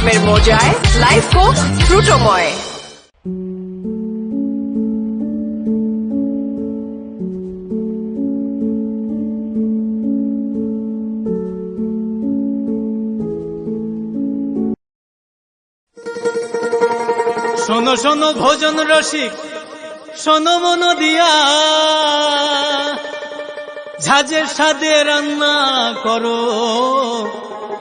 আমের মজায় life Coke ফ্রুটোময় শোনো শোনো ভোজন রসিক, শোনো মন দিয়া। ঝাঁঝের সাদে রান্না করো।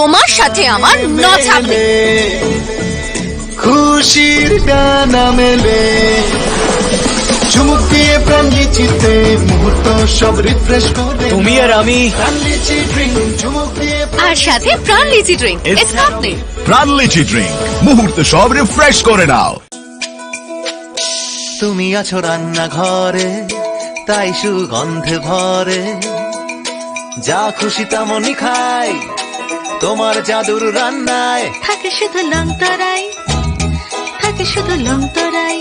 তোমার সাথে আমার খুশির মেলে। চুমুক দিয়ে প্রাণ লিচিতে মুহূর্ত সব রিফ্রেশ করে। তুমি আর আমি। প্রাণ লিচি ড্রিঙ্ক চুমুক দিয়ে আর সাথে প্রাণ লিচি ড্রিঙ্ক প্রাণ লিচি ড্রিঙ্ক মুহূর্ত সব রিফ্রেশ করে নাও। তুমি আছো রান্নাঘরে তাই সুগন্ধে ভরে। যা খুশি তেমনই খাই তোমার জাদুর রান্নায়। থাকে শুধু লং তরাই থাকে শুধু লং তরাই।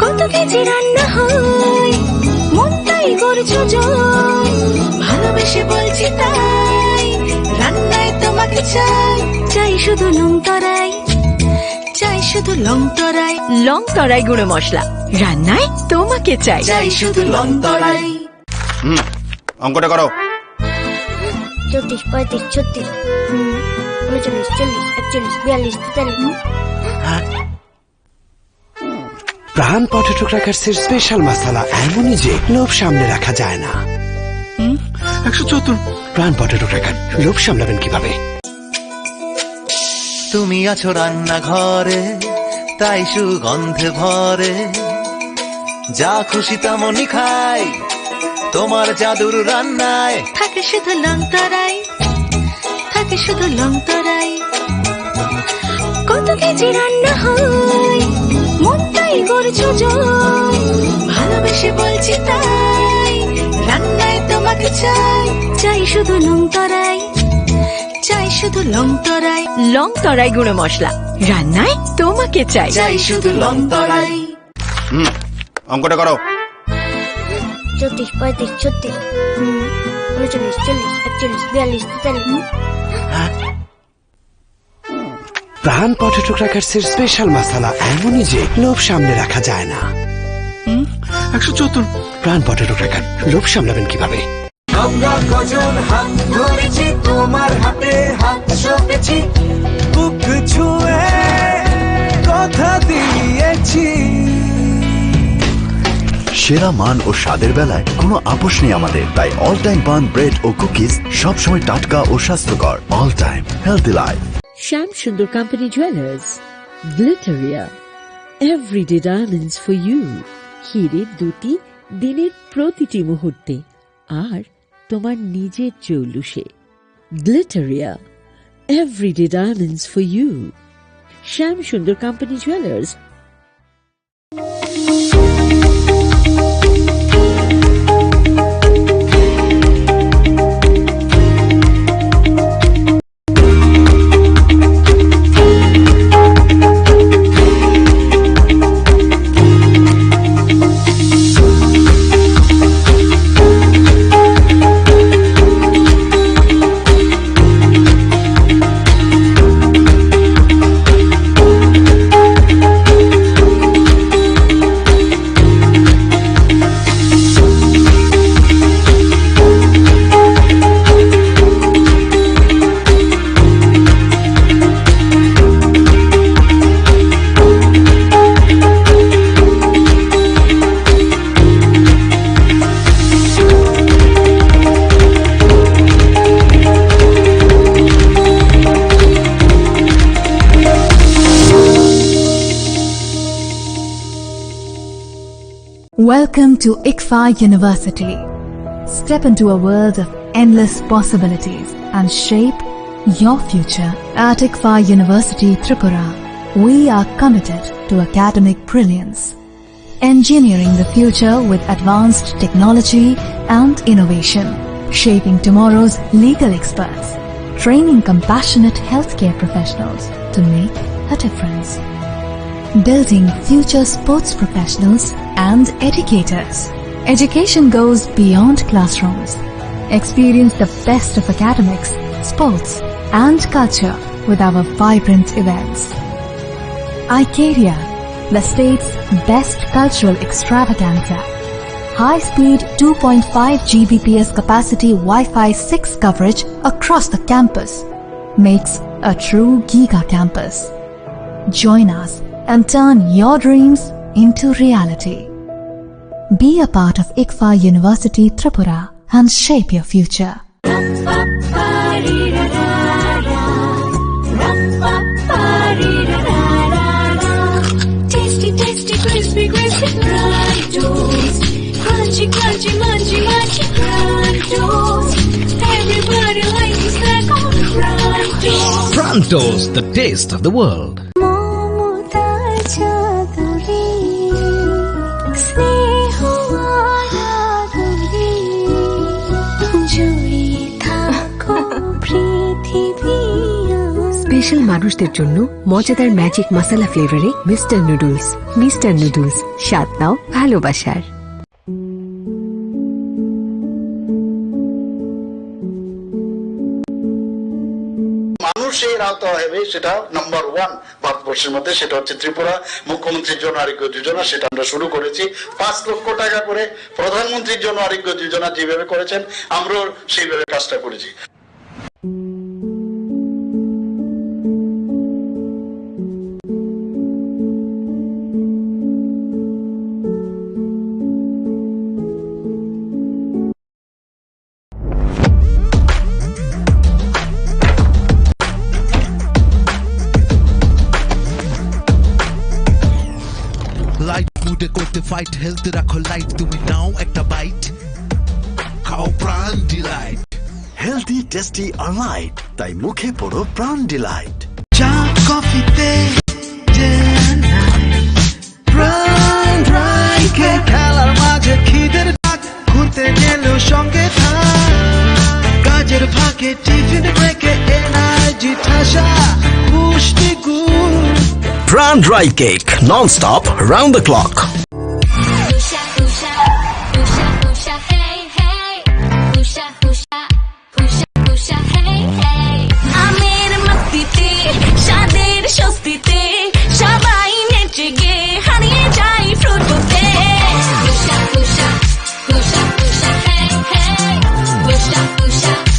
কত কেজি রান্না হয় মনটাই করছ জয় ভালোবেসে বলছি তাই রান্নায় তোমাকে চাই। চাই শুধু লং তরাই চাই শুধু লং তরাই। লং তরাই গুঁড়ো মশলা রান্নায় তোমাকে চাই। চাই শুধু লং তরাই। অঙ্কটা করো। চৌত্রিশ পঁয়ত্রিশ ছত্রিশ উনচল্লিশ চল্লিশ একচল্লিশ বিয়াল্লিশ তেতাল্লিশ। প্রাণ পটেটো ক্র্যাকার্সের স্পেশাল মশলা এমনই যে লোভ সামনে রাখা যায় না। একশো চতুর প্রাণ পটেটো ক্র্যাকার লোভ সামলাবেন কীভাবে? তুমি আছো রান্নাঘরে তাই সুগন্ধে ভরে। যা খুশি তেমনই খাই তোমার জাদুর রান্নায়। থাকে শুধু লং তরাই থাকে শুধু লং তরাই। কত কেজি রান্না হয় মনটাই করছ জয়। ভালোবেসে বলছি তাই রান্নায় তোমাকে চাই। চাই শুধু লং তরাই চাই শুধু লং তরাই। লং তরাই গুঁড়ো মশলা রান্নায় তোমাকে চাই। চাই শুধু লং তরাই। হুম অঙ্কটা করো। চৌত্রিশ পঁয়ত্রিশ ছত্রিশ। উনচল্লিশ চল্লিশ একচল্লিশ বিয়াল্লিশ তেতাল্লিশ। প্রাণ পটেটো ক্র্যাকার্সের স্পেশাল মশলা এমনই যে লোভ সামনে রাখা যায় না। একশো চতুর প্রাণ পটেটো ক্র্যাকার লোভ সামলাবেন কীভাবে? আমরা কজন হাত ধরেছি তোমার হাতে হাত সপেছি বুক ছুঁয়ে কথা দিয়েছি। সেরা মান ও স্বাদের বেলায় কোনো আপোষ নেই আমাদের তাই অল টাইম পান ব্রেড ও কুকিজ সবসময় টাটকা ও স্বাস্থ্যকর all time healthy life Sham Sundar Company Jewelers. Glitteria. Everyday diamonds for you. হিরের দুটি দিনের প্রতিটি মুহূর্তে আর তোমার নিজের চৌলুসে Glitteria everyday diamonds for you Shyam Sundar company jewellers Welcome to ICFA University. Step into a world of endless possibilities and shape your future at ICFA University Tripura. we are committed to academic brilliance, engineering the future with advanced technology and innovation, shaping tomorrow's legal experts, training compassionate healthcare professionals to make a difference, building future sports professionals and educators. Education goes beyond classrooms. Experience the best of academics, sports, and culture with our vibrant events. Icaria, the state's best cultural extravaganza. High-speed 2.5 Gbps capacity Wi-Fi 6 coverage across the campus makes a true giga campus. Join us and turn your dreams into reality. Be a part of ICFA University Tripura and shape your future. Tasty, tasty, crispy, crispy Grandos. Crunchy, crunchy, munchy, munchy Grandos. Everybody likes to snack on Grandos. Prantos, the taste of the world. Special মানুষদের জন্য মজাদার magic মশলা ফ্লেভারে mister noodles. Mister noodles স্বাদ নাও ভালোবাসার। মানুষের আওতা হবে সেটা নাম্বার ওয়ান ভারতবর্ষের মধ্যে, সেটা হচ্ছে ত্রিপুরা। মুখ্যমন্ত্রীর জন্য আরোগ্য যোজনা, সেটা আমরা শুরু করেছি। পাঁচ লক্ষ টাকা করে প্রধানমন্ত্রীর জন্য আরোগ্য যোজনা যেভাবে করেছেন, আমরাও সেইভাবে কাজটা করেছি। ফাইট হেলথ রাখো লাইট তুমি নাও একটা বাইট খাও প্রাণ ডিলাইট হেলদি টেস্টি আর লাইট তাই মুখে পড়ো প্রাণ ডিলাইট চা কফিতে খেলার মাঝে খিদের ডাক ঘুরতে গেলেও সঙ্গে থাক। কাজের ফাঁকে টিফিন ব্রেকে এনার্জি ঠাসা পুষ্টি গুণ Pran dry cake, non-stop, round the clock.